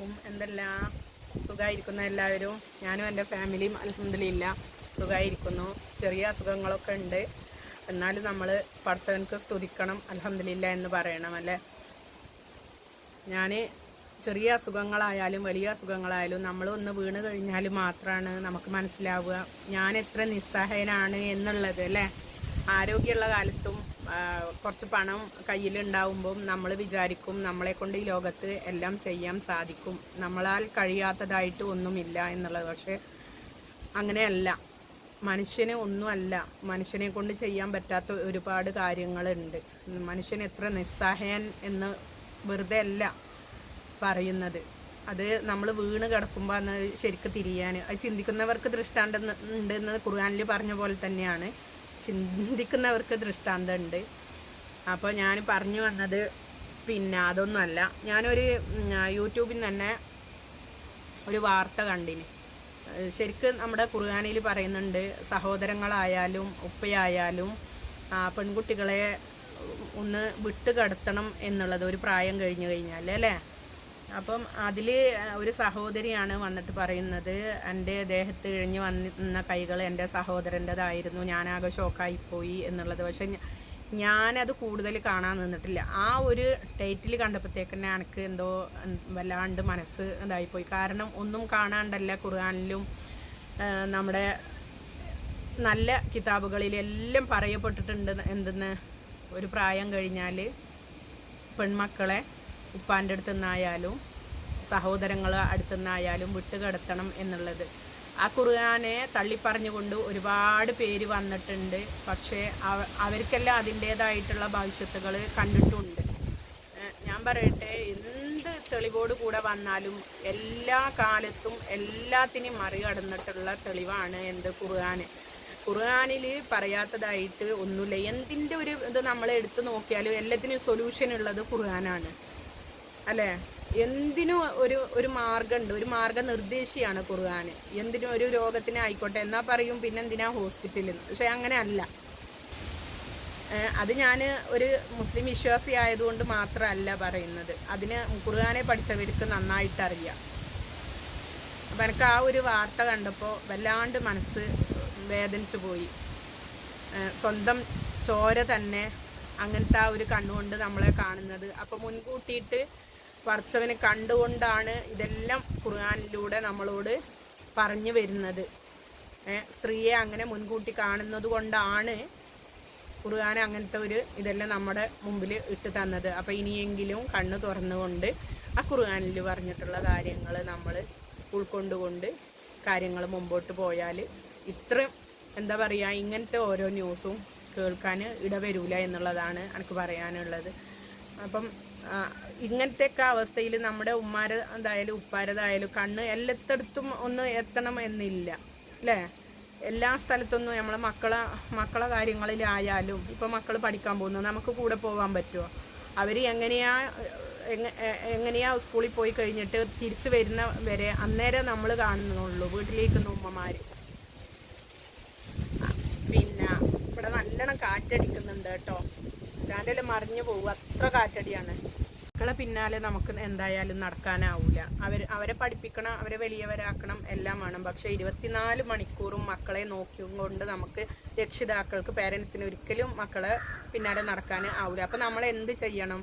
അലൈക്കും എന്തെല്ലാം? സുഖമായിരിക്കുന്ന എല്ലാവരും? ഞാനും എന്റെ ഫാമിലിയും അലഹമില്ല സുഖമായിരിക്കുന്നു ചെറിയ അസുഖങ്ങളൊക്കെ ഉണ്ട്. എന്നാലും നമ്മൾ പഠിച്ചവനക്ക് സ്തുതിക്കണം അലഹമില്ല എന്ന് പറയണം അല്ലേ? ഞാൻ ചെറിയ അസുഖങ്ങളായാലും വലിയ അസുഖങ്ങളായാലും നമ്മൾ ഒന്ന് വീണ് കഴിഞ്ഞാൽ മാത്രമാണ് നമുക്ക് മനസ്സിലാവുക. ഞാൻ എത്ര നിസ്സഹായനാണ് എന്നുള്ളത് അല്ലേ? ആരോഗ്യമുള്ള കാലത്തും കുറച്ച് പണം കയ്യിലുണ്ടാവുമ്പം നമ്മൾ വിചാരിക്കും നമ്മളെ കൊണ്ട് ഈ ലോകത്ത് എല്ലാം ചെയ്യാൻ സാധിക്കും. നമ്മളാൽ കഴിയാത്തതായിട്ട് ഒന്നുമില്ല എന്നുള്ളത്. പക്ഷെ അങ്ങനെയല്ല. മനുഷ്യന് ഒന്നുമല്ല. മനുഷ്യനെ കൊണ്ട് ചെയ്യാൻ പറ്റാത്ത ഒരുപാട് കാര്യങ്ങളുണ്ട്. മനുഷ്യൻ എത്ര നിസ്സഹായൻ എന്ന് വെറുതെ അല്ല പറയുന്നത്. അത് നമ്മൾ വീണ് കിടക്കുമ്പോൾ അന്ന് ശരിക്ക് തിരിയാൻ അത് ചിന്തിക്കുന്നവർക്ക് ദൃഷ്ടാന്തം ഉണ്ടെന്ന് ഖുർആാനിൽ പറഞ്ഞ പോലെ തന്നെയാണ്. ചിന്തിക്കുന്നവർക്ക് ദൃഷ്ടാന്തം ഉണ്ട് അപ്പോൾ ഞാൻ പറഞ്ഞു വന്നത് പിന്നെ അതൊന്നുമല്ല. ഞാനൊരു യൂട്യൂബിൽ തന്നെ ഒരു വാർത്ത കണ്ടിന്. ശരിക്കും നമ്മുടെ ഖുർആാനിൽ പറയുന്നുണ്ട് സഹോദരങ്ങളായാലും ഉപ്പയായാലും പെൺകുട്ടികളെ ഒന്ന് വിട്ട് കടത്തണം എന്നുള്ളത്. ഒരു പ്രായം കഴിഞ്ഞു കഴിഞ്ഞാൽ അല്ലേ? അപ്പം അതിൽ ഒരു സഹോദരിയാണ് വന്നിട്ട് പറയുന്നത് എന്റെ ദേഹത്ത് ഇഴഞ്ഞു വന്നിരുന്ന കൈകൾ എന്റെ സഹോദരന്റെതായിരുന്നു. ഞാനാകെ ഷോക്കായിപ്പോയി എന്നുള്ളത്. പക്ഷെ ഞാനത് കൂടുതൽ കാണാൻ നിന്നിട്ടില്ല. ആ ഒരു ടൈറ്റിൽ കണ്ടപ്പോഴത്തേക്ക് തന്നെ എനിക്ക് എന്തോ വല്ലാണ്ട് മനസ്സ് ഇതായിപ്പോയി. കാരണം ഒന്നും കാണാണ്ടല്ല ഖുർആാനിലും നമ്മുടെ നല്ല കിതാബുകളിലെല്ലാം പറയപ്പെട്ടിട്ടുണ്ട് എന്തെന്ന് ഒരു പ്രായം കഴിഞ്ഞാൽ പെൺമക്കളെ ഉപ്പാന്റെ അടുത്തു നിന്നായാലും സഹോദരങ്ങൾ അടുത്തു നിന്നായാലും വിട്ടുകിടത്തണം എന്നുള്ളത്. ആ ഖുർആനെ തള്ളിപ്പറഞ്ഞുകൊണ്ട് ഒരുപാട് പേര് വന്നിട്ടുണ്ട്. പക്ഷേ അവ അവർക്കെല്ലാം അതിന്റേതായിട്ടുള്ള ഭവിഷ്യത്തുകൾ കണ്ടിട്ടുണ്ട്. ഞാൻ പറയട്ടെ എന്ത് തെളിവോട് കൂടെ വന്നാലും എല്ലാ കാലത്തും എല്ലാത്തിനെയും മറികടന്നിട്ടുള്ള തെളിവാണ് എന്ത് ഖുർആന്. ഖുർആാനിൽ പറയാത്തതായിട്ട് ഒന്നുമില്ല. എന്തിന്റെ ഒരു ഇത് നമ്മൾ എടുത്തു നോക്കിയാലും എല്ലാത്തിനും സൊല്യൂഷൻ ഉള്ളത് ഖുർആനാണ്. അല്ലേ? എന്തിനും ഒരു ഒരു മാർഗമുണ്ട് ഒരു മാർഗനിർദ്ദേശിയാണ് ഖുർആൻ എന്തിനും ഒരു രോഗത്തിന് ആയിക്കോട്ടെ. എന്നാ പറയും പിന്നെ എന്തിനാ ഹോസ്പിറ്റലിൽ പക്ഷെ അങ്ങനെ അല്ല അത് ഞാൻ ഒരു മുസ്ലിം വിശ്വാസി ആയതുകൊണ്ട് മാത്രമല്ല പറയുന്നത്. അതിന് കുറുകാനെ പഠിച്ചവർക്ക് നന്നായിട്ട് അറിയാം അപ്പം എനിക്ക് ആ ഒരു വാർത്ത കണ്ടപ്പോൾ വല്ലാണ്ട് മനസ്സ് വേദനിച്ചു പോയി. സ്വന്തം ചോര തന്നെ അങ്ങനത്തെ ആ ഒരു കണ്ണുകൊണ്ട് നമ്മളെ കാണുന്നത്. അപ്പോൾ മുൻകൂട്ടിയിട്ട് പഠിച്ചവനെ കണ്ടുകൊണ്ടാണ് ഇതെല്ലാം ഖുർആാനിലൂടെ നമ്മളോട് പറഞ്ഞു വരുന്നത്. സ്ത്രീയെ അങ്ങനെ മുൻകൂട്ടി കാണുന്നത് കൊണ്ടാണ് ഖുർആൻ അങ്ങനത്തെ ഒരു ഇതെല്ലാം നമ്മുടെ മുമ്പിൽ ഇട്ട് തന്നത്. അപ്പം ഇനിയെങ്കിലും കണ്ണ് തുറന്നുകൊണ്ട് ആ ഖുർആാനിൽ പറഞ്ഞിട്ടുള്ള കാര്യങ്ങൾ നമ്മൾ ഉൾക്കൊണ്ടുകൊണ്ട് കാര്യങ്ങൾ മുമ്പോട്ട് പോയാൽ ഇത്രയും എന്താ പറയുക ഇങ്ങനത്തെ ഓരോ ന്യൂസും കേൾക്കാൻ ഇടവരൂല എന്നുള്ളതാണ് എനിക്ക് പറയാനുള്ളത്. അപ്പം ഇങ്ങനത്തെയൊക്കെ അവസ്ഥയിൽ നമ്മുടെ ഉമ്മാര എന്തായാലും ഉപ്പാരതായാലും കണ്ണ് എല്ലാത്തടത്തും ഒന്ന് എത്തണം എന്നില്ല അല്ലേ? എല്ലാ സ്ഥലത്തൊന്നും നമ്മൾ മക്കളെ മക്കളെ കാര്യങ്ങളിലായാലും ഇപ്പം മക്കൾ പഠിക്കാൻ പോകുന്നു നമുക്ക് കൂടെ പോകാൻ പറ്റുമോ അവർ എങ്ങനെയാ എങ്ങനെയാ സ്കൂളിൽ പോയി കഴിഞ്ഞിട്ട് തിരിച്ചു വരുന്ന വരെ അന്നേരം നമ്മൾ കാണുന്നുള്ളൂ വീട്ടിലിരിക്കുന്ന ഉമ്മമാർ പിന്നെ ഇവിടെ നല്ലോണം കാറ്റടിക്കുന്നുണ്ട് കേട്ടോ. സ്റ്റാൻഡിൽ മറിഞ്ഞു പോകും. അത്ര കാറ്റടിയാണ്. മക്കളെ പിന്നാലെ നമുക്ക് എന്തായാലും നടക്കാനാവൂല. അവർ അവരെ പഠിപ്പിക്കണം അവരെ വലിയവരാക്കണം എല്ലാം വേണം. പക്ഷേ ഇരുപത്തിനാല് മണിക്കൂറും മക്കളെ നോക്കിയും കൊണ്ട് നമുക്ക് രക്ഷിതാക്കൾക്ക് പേരൻസിന് ഒരിക്കലും മക്കളെ പിന്നാലെ നടക്കാൻ ആവില്ല അപ്പം നമ്മൾ എന്ത് ചെയ്യണം?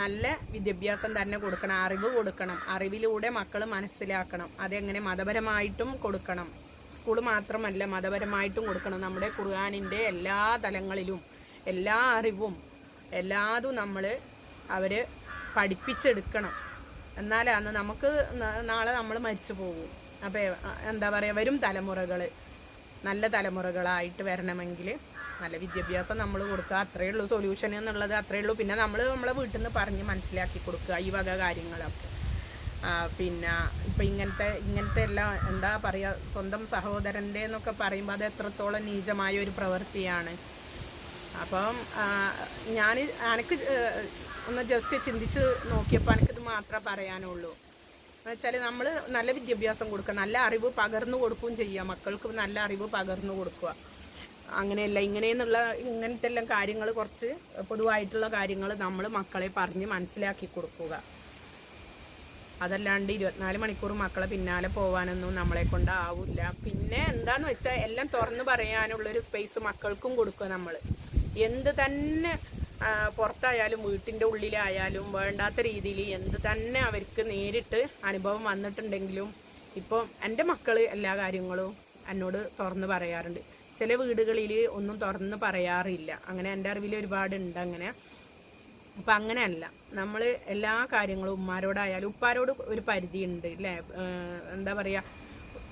നല്ല വിദ്യാഭ്യാസം തന്നെ കൊടുക്കണം അറിവ് കൊടുക്കണം. അറിവിലൂടെ മക്കൾ മനസ്സിലാക്കണം. അതെങ്ങനെ മതപരമായിട്ടും കൊടുക്കണം. സ്കൂൾ മാത്രമല്ല മതപരമായിട്ടും കൊടുക്കണം. നമ്മുടെ ഖുർആാനിന്റെ എല്ലാ തലങ്ങളിലും എല്ലാ അറിവും എല്ലാതും നമ്മൾ അവർ പഠിപ്പിച്ചെടുക്കണം. എന്നാലാണ് നമുക്ക് നാളെ നമ്മൾ മരിച്ചു പോകും. അപ്പോൾ എന്താ പറയുക വരും തലമുറകൾ നല്ല തലമുറകളായിട്ട് വരണമെങ്കിൽ നല്ല വിദ്യാഭ്യാസം നമ്മൾ കൊടുക്കുക അത്രയേ ഉള്ളൂ സൊല്യൂഷൻ എന്നുള്ളത് അത്രയേ ഉള്ളൂ. പിന്നെ നമ്മൾ നമ്മളെ വീട്ടിൽ നിന്ന് പറഞ്ഞ് മനസ്സിലാക്കി കൊടുക്കുക ഈ വക കാര്യങ്ങളൊക്കെ. പിന്നെ ഇപ്പം ഇങ്ങനത്തെ ഇങ്ങനത്തെ എല്ലാം എന്താ പറയുക സ്വന്തം സഹോദരന്റെ എന്നൊക്കെ പറയുമ്പോൾ അത് എത്രത്തോളം നീചമായ ഒരു പ്രവൃത്തിയാണ്. അപ്പം ഞാൻ എനിക്ക് ഒന്ന് ജസ്റ്റ് ചിന്തിച്ച് നോക്കിയപ്പോൾ എനിക്കിത് മാത്രമേ പറയാനുള്ളൂ. എന്ന് വെച്ചാൽ നമ്മൾ നല്ല വിദ്യാഭ്യാസം കൊടുക്കുക നല്ല അറിവ് പകർന്നു കൊടുക്കുകയും ചെയ്യുക മക്കൾക്ക് നല്ല അറിവ് പകർന്നു കൊടുക്കുക. അങ്ങനെയല്ല ഇങ്ങനെയെന്നുള്ള ഇങ്ങനത്തെ എല്ലാം കാര്യങ്ങൾ കുറച്ച് പൊതുവായിട്ടുള്ള കാര്യങ്ങൾ നമ്മൾ മക്കളെ പറഞ്ഞ് മനസ്സിലാക്കി കൊടുക്കുക. അതല്ലാണ്ട് ഇരുപത്തിനാല് മണിക്കൂർ മക്കളെ പിന്നാലെ പോകാനൊന്നും നമ്മളെ കൊണ്ട് ആവില്ല. പിന്നെ എന്താന്ന് വെച്ചാൽ എല്ലാം തുറന്നു പറയാനുള്ളൊരു സ്പേസ് മക്കൾക്കും കൊടുക്കുക നമ്മൾ എന്ത് തന്നെ പുറത്തായാലും വീട്ടിന്റെ ഉള്ളിലായാലും വേണ്ടാത്ത രീതിയിൽ എന്ത് തന്നെ അവർക്ക് നേരിട്ട് അനുഭവം വന്നിട്ടുണ്ടെങ്കിലും ഇപ്പോൾ എന്റെ മക്കൾ എല്ലാ കാര്യങ്ങളും എന്നോട് തുറന്ന് പറയാറുണ്ട്. ചില വീടുകളിൽ ഒന്നും തുറന്ന് പറയാറില്ല. അങ്ങനെ എന്റെ അറിവിൽ ഒരുപാടുണ്ട് അങ്ങനെ. അപ്പം അങ്ങനെയല്ല. നമ്മൾ എല്ലാ കാര്യങ്ങളും ഉമ്മാരോടായാലും ഉപ്പാരോട് ഒരു പരിധിയുണ്ട് അല്ലേ ഏഹ് എന്താ പറയുക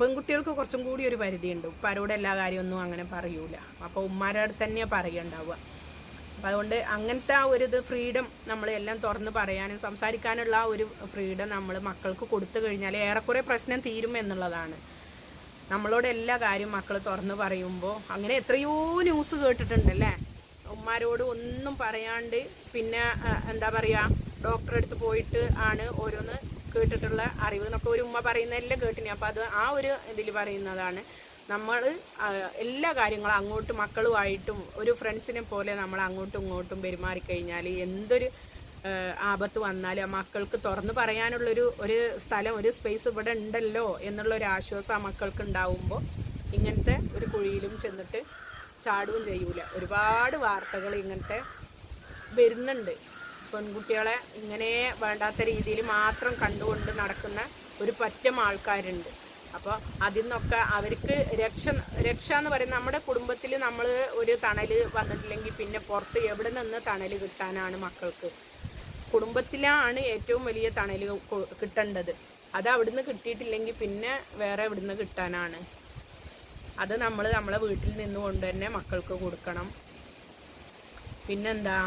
പെൺകുട്ടികൾക്ക് കുറച്ചും കൂടി ഒരു പരിധിയുണ്ട്. ഉപ്പാരോട് എല്ലാ കാര്യമൊന്നും അങ്ങനെ പറയൂല. അപ്പോൾ ഉമ്മാരോട് തന്നെ പറയണ്ടാവുക. അപ്പം അതുകൊണ്ട് അങ്ങനത്തെ ആ ഒരു ഇത് ഫ്രീഡം നമ്മൾ എല്ലാം തുറന്ന് പറയാനും സംസാരിക്കാനുള്ള ആ ഒരു ഫ്രീഡം നമ്മൾ മക്കൾക്ക് കൊടുത്തു കഴിഞ്ഞാൽ ഏറെക്കുറെ പ്രശ്നം തീരും എന്നുള്ളതാണ്. നമ്മളോട് എല്ലാ കാര്യവും മക്കൾ തുറന്ന് പറയുമ്പോൾ അങ്ങനെ എത്രയോ ന്യൂസ് കേട്ടിട്ടുണ്ട് കേട്ടിട്ടുണ്ടല്ലേ? ഉമ്മാരോട് ഒന്നും പറയാണ്ട് പിന്നെ എന്താ പറയുക ഡോക്ടറെ അടുത്ത് പോയിട്ട് ആണ് ഓരോന്ന് അറിവ് എന്നൊക്കെ ഒരു ഉമ്മ പറയുന്നതെല്ലാം കേട്ടിനി. അപ്പം അത് ആ ഒരു ഇതിൽ പറയുന്നതാണ്. നമ്മൾ എല്ലാ കാര്യങ്ങളും അങ്ങോട്ടും മക്കളുമായിട്ടും ഒരു ഫ്രണ്ട്സിനെ പോലെ നമ്മൾ അങ്ങോട്ടും ഇങ്ങോട്ടും പെരുമാറിക്കഴിഞ്ഞാൽ എന്തൊരു ആപത്ത് വന്നാലും ആ മക്കൾക്ക് തുറന്നു പറയാനുള്ളൊരു ഒരു സ്ഥലം ഒരു സ്പേസ് ഇവിടെ ഉണ്ടല്ലോ എന്നുള്ള ഒരു ആശ്വാസം ആ മക്കൾക്ക് ഉണ്ടാവുമ്പോൾ ഇങ്ങനത്തെ ഒരു കുഴിയിലും ചെന്നിട്ട് ചാടുകയും ചെയ്യൂല. ഒരുപാട് വാർത്തകൾ ഇങ്ങനത്തെ വരുന്നുണ്ട്. പെൺകുട്ടികളെ ഇങ്ങനെ വേണ്ടാത്ത രീതിയിൽ മാത്രം കണ്ടുകൊണ്ട് നടക്കുന്ന ഒരു പറ്റം ആൾക്കാരുണ്ട്. അപ്പോൾ അതിൽ നിന്നൊക്കെ അവർക്ക് രക്ഷ രക്ഷ എന്ന് പറയുന്നത് നമ്മുടെ കുടുംബത്തിൽ നമ്മൾ ഒരു തണൽ വന്നിട്ടില്ലെങ്കിൽ പിന്നെ പുറത്ത് എവിടെ നിന്ന് തണൽ കിട്ടാനാണ് മക്കൾക്ക്. കുടുംബത്തിലാണ് ഏറ്റവും വലിയ തണൽ കിട്ടേണ്ടത്. അത് അവിടുന്ന് കിട്ടിയിട്ടില്ലെങ്കിൽ പിന്നെ വേറെ എവിടുന്ന് കിട്ടാനാണ്. അത് നമ്മൾ നമ്മളെ വീട്ടിൽ നിന്നുകൊണ്ട് തന്നെ മക്കൾക്ക് കൊടുക്കണം. പിന്നെന്താ?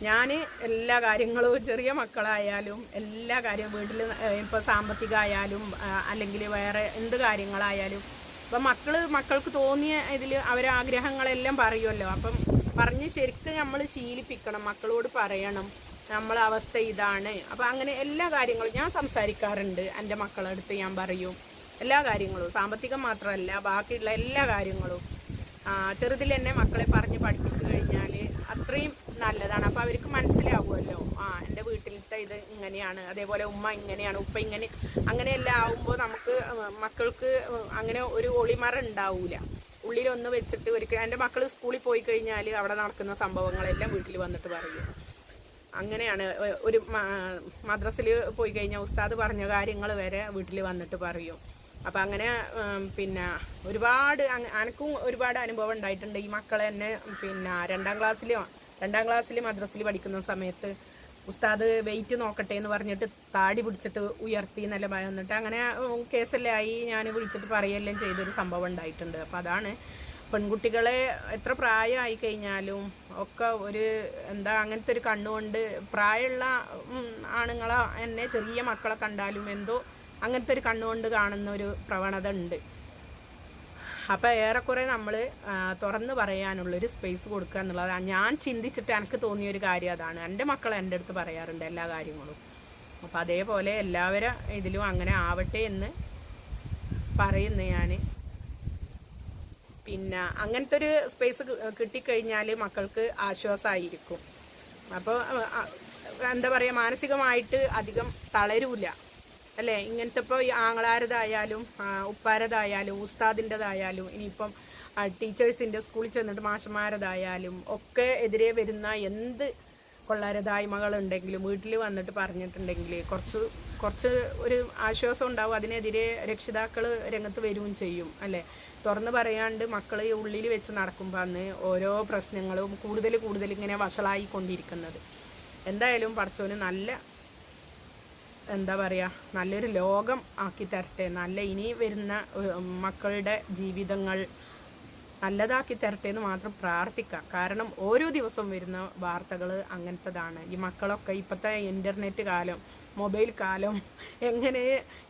ഞാൻ എല്ലാ കാര്യങ്ങളും ചെറിയ മക്കളായാലും എല്ലാ കാര്യവും വീട്ടിൽ ഇപ്പോൾ സാമ്പത്തികമായാലും അല്ലെങ്കിൽ വേറെ എന്ത് കാര്യങ്ങളായാലും ഇപ്പം മക്കൾ മക്കൾക്ക് തോന്നിയ ഇതിൽ അവരാഗ്രഹങ്ങളെല്ലാം പറയുമല്ലോ അപ്പം പറഞ്ഞ് ശരിക്കും നമ്മൾ ശീലിപ്പിക്കണം മക്കളോട് പറയണം നമ്മളെ അവസ്ഥ ഇതാണ്. അപ്പം അങ്ങനെ എല്ലാ കാര്യങ്ങളും ഞാൻ സംസാരിക്കാറുണ്ട്. എന്റെ മക്കളുടെ അടുത്ത് ഞാൻ പറയും. എല്ലാ കാര്യങ്ങളും സാമ്പത്തികം മാത്രമല്ല ബാക്കിയുള്ള എല്ലാ കാര്യങ്ങളും. ചെറുതിൽ തന്നെ മക്കളെ പറഞ്ഞ് പഠിപ്പിച്ചു കഴിഞ്ഞാൽ അത്രയും നല്ലതാണ്. അപ്പോൾ അവർക്ക് മനസ്സിലാവുമല്ലോ. ആ എന്റെ വീട്ടിലത്തെ ഇത് ഇങ്ങനെയാണ്. അതേപോലെ ഉമ്മ ഇങ്ങനെയാണ് ഉപ്പ ഇങ്ങനെ. അങ്ങനെയെല്ലാം ആവുമ്പോൾ നമുക്ക് മക്കൾക്ക് അങ്ങനെ ഒരു ഒളിമറ ഉണ്ടാവൂല. ഉള്ളിലൊന്ന് വെച്ചിട്ട് ഒരിക്കലും എന്റെ മക്കൾ സ്കൂളിൽ പോയി കഴിഞ്ഞാൽ അവിടെ നടക്കുന്ന സംഭവങ്ങളെല്ലാം വീട്ടിൽ വന്നിട്ട് പറയും. അങ്ങനെയാണ് ഒരു മദ്രസിൽ പോയി കഴിഞ്ഞാൽ ഉസ്താദ് പറഞ്ഞ കാര്യങ്ങൾ വരെ വീട്ടിൽ വന്നിട്ട് പറയും. അപ്പം അങ്ങനെ പിന്നെ ഒരുപാട് അനക്കും ഒരുപാട് അനുഭവം ഉണ്ടായിട്ടുണ്ട്. ഈ മക്കളെ തന്നെ പിന്നെ രണ്ടാം ക്ലാസ്സിൽ രണ്ടാം ക്ലാസ്സിൽ മദ്രസിൽ പഠിക്കുന്ന സമയത്ത് ഉസ്താദ് വെയിറ്റ് നോക്കട്ടെ എന്ന് പറഞ്ഞിട്ട് താടി പിടിച്ചിട്ട് ഉയർത്തി നല്ല ഭയം എന്നിട്ട് അങ്ങനെ കേസല്ലേ ആയി. ഞാൻ വിളിച്ചിട്ട് പറയുകയെല്ലാം ചെയ്തൊരു സംഭവം ഉണ്ടായിട്ടുണ്ട്. അപ്പം അതാണ് പെൺകുട്ടികളെ എത്ര പ്രായമായി കഴിഞ്ഞാലും ഒക്കെ ഒരു എന്താ അങ്ങനത്തെ ഒരു കണ്ണുകൊണ്ട് പ്രായമുള്ള ആണുങ്ങളെ എന്നെ ചെറിയ മക്കളെ കണ്ടാലും എന്തോ അങ്ങനത്തെ ഒരു കണ്ണുകൊണ്ട് കാണുന്ന ഒരു പ്രവണത ഉണ്ട്. അപ്പം ഏറെക്കുറെ നമ്മൾ തുറന്ന് പറയാനുള്ളൊരു സ്പേസ് കൊടുക്കുക എന്നുള്ളതാണ്. ഞാൻ ചിന്തിച്ചിട്ട് എനിക്ക് തോന്നിയ ഒരു കാര്യം അതാണ്. എന്റെ മക്കൾ എന്റെ അടുത്ത് പറയാറുണ്ട് എല്ലാ കാര്യങ്ങളും. അപ്പം അതേപോലെ എല്ലാവരും ഇതിലും അങ്ങനെ ആവട്ടെ എന്ന് പറയുന്നു ഞാൻ പിന്നെ അങ്ങനത്തെ ഒരു സ്പേസ് കിട്ടിക്കഴിഞ്ഞാൽ മക്കൾക്ക് ആശ്വാസമായിരിക്കും അപ്പോൾ എന്താ പറയുക മാനസികമായിട്ട് അധികം തളരൂല. അല്ലേ? ഇങ്ങനത്തെ ഇപ്പോൾ ഈ ആങ്ങളാരതായാലും ഉപ്പാരതായാലും ഉസ്താദിന്റെതായാലും ഇനിയിപ്പം ടീച്ചേഴ്സിന്റെ സ്കൂളിൽ ചെന്നിട്ട് മാഷന്മാരതായാലും ഒക്കെ എതിരെ വരുന്ന എന്ത് കൊള്ളാരതായ്മകളുണ്ടെങ്കിലും വീട്ടിൽ വന്നിട്ട് പറഞ്ഞിട്ടുണ്ടെങ്കിൽ കുറച്ച് കുറച്ച് ഒരു ആശ്വാസം ഉണ്ടാവും. അതിനെതിരെ രക്ഷിതാക്കൾ രംഗത്ത് വരികയും ചെയ്യും അല്ലേ? തുറന്ന് പറയാണ്ട് മക്കൾ ഉള്ളിൽ വെച്ച് നടക്കുമ്പോൾ അന്ന് ഓരോ പ്രശ്നങ്ങളും കൂടുതൽ കൂടുതൽ ഇങ്ങനെ വഷളായി കൊണ്ടിരിക്കുന്നത് എന്തായാലും പഠിച്ചവന് നല്ല എന്താ പറയുക നല്ലൊരു ലോകം ആക്കി തരട്ടെ. നല്ല ഇനി വരുന്ന മക്കളുടെ ജീവിതങ്ങൾ നല്ലതാക്കി തരട്ടെ എന്ന് മാത്രം പ്രാർത്ഥിക്കാം കാരണം ഓരോ ദിവസവും വരുന്ന വാർത്തകൾ അങ്ങനത്തതാണ്. ഈ മക്കളൊക്കെ ഇപ്പോഴത്തെ ഇന്റർനെറ്റ് കാലം മൊബൈൽ കാലം എങ്ങനെ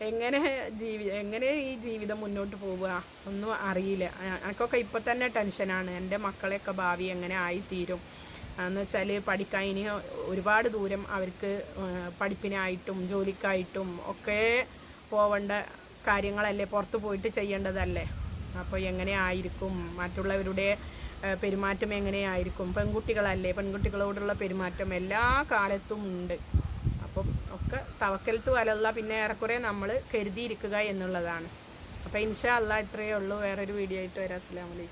എങ്ങനെ ജീവി എങ്ങനെ ഈ ജീവിതം മുന്നോട്ട് പോവുക ഒന്നും അറിയില്ല. എനിക്കൊക്കെ ഇപ്പം തന്നെ ടെൻഷനാണ്. എന്റെ മക്കളെയൊക്കെ ഭാവി എങ്ങനെ ആയിത്തീരും? എന്ന് വെച്ചാൽ പഠിക്കാൻ ഇനി ഒരുപാട് ദൂരം അവർക്ക് പഠിപ്പിനായിട്ടും ജോലിക്കായിട്ടും ഒക്കെ പോവേണ്ട കാര്യങ്ങളല്ലേ പുറത്ത് പോയിട്ട് ചെയ്യേണ്ടതല്ലേ? അപ്പോൾ എങ്ങനെ ആയിരിക്കും? മറ്റുള്ളവരുടെ പെരുമാറ്റം എങ്ങനെയായിരിക്കും പെൺകുട്ടികളല്ലേ പെൺകുട്ടികളോടുള്ള പെരുമാറ്റം എല്ലാ കാലത്തും ഉണ്ട്. അപ്പം ഒക്കെ തവക്കലത്ത് വലല്ല പിന്നെ ഏറെക്കുറെ നമ്മൾ കരുതിയിരിക്കുക എന്നുള്ളതാണ്. അപ്പോൾ ഇൻഷാ അല്ല ഇത്രയേ ഉള്ളൂ. വേറൊരു വീഡിയോ ആയിട്ട് വരാം. അസ്സാം വലൈക്കും